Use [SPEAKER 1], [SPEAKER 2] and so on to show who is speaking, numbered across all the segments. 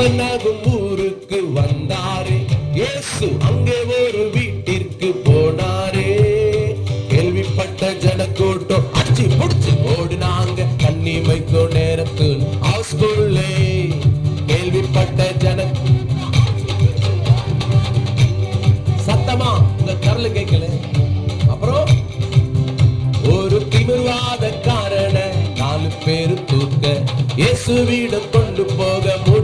[SPEAKER 1] கப்பனாகும் ஊருக்கு வந்தாரே. இயேசு அங்கே ஒரு வீட்டிற்கு போனாரே. கேள்விப்பட்ட ஜனக்கூட்டம் அச்சு புடிச்சு ஓடினாங்க. தண்ணி வைக்கும் நேரத்தில் ஹவுஸ்குள்ளே கேள்விப்பட்ட ஜன சத்தமா? உங்க கரல கேட்கல. அப்புறம் ஒரு திமிர்வாத காரண நாலு பேரு தூக்க. இயேசுவிடம் கொண்டு போக முடியும்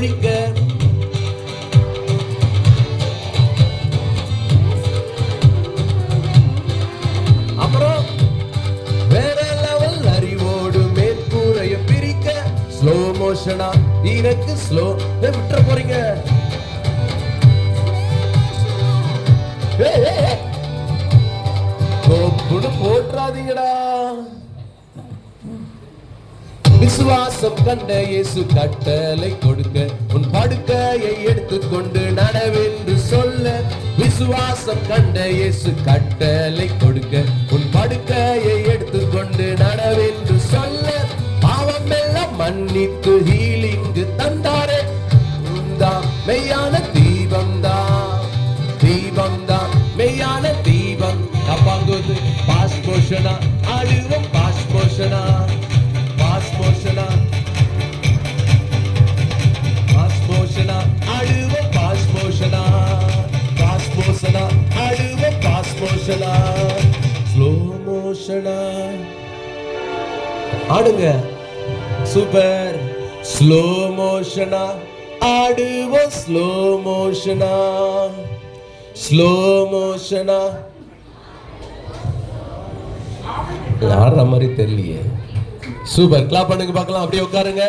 [SPEAKER 1] முழிக்க அப்புறம் வேற லெவல் அறிவோடு மேற்கூரைய பிரிக்க. ஸ்லோ மோஷனா எனக்கு ஸ்லோ விட்டுற போறீங்க. போட்டுறாதீங்கடா விசுவாசம் கண்ட இயேசு கட்டளை கொடுக்க உன் படுக்கையை எடுத்துக்கொண்டு நடவென்று சொல்ல விசுவாசம் கண்ட இயேசு கட்டளை கொடுக்க உன் படுக்கையை எடுத்துக்கொண்டு நடவென்று சொல்ல பாவம் எல்லாம் மன்னித்து ஹீலிங்கு தந்தாரே. உந்தா மெய்யான தீபம் தான் தீபம் தான் மெய்யான தீபம். கப்பாங்குது பாஸ் போஷனா பாஸ்போஷனா பாஸ் போஷனா ஸ்லோ மோஷனா ஆடுங்க சூப்பர் ஸ்லோ மோஷனா ஆடுவோம் ஸ்லோ மோஷனா ஸ்லோ மோஷனா ஆடுற மாதிரி தெரியலையே சூப்பர் கிளாப் பண்ணுங்க பார்க்கலாம் அப்படியே உட்காருங்க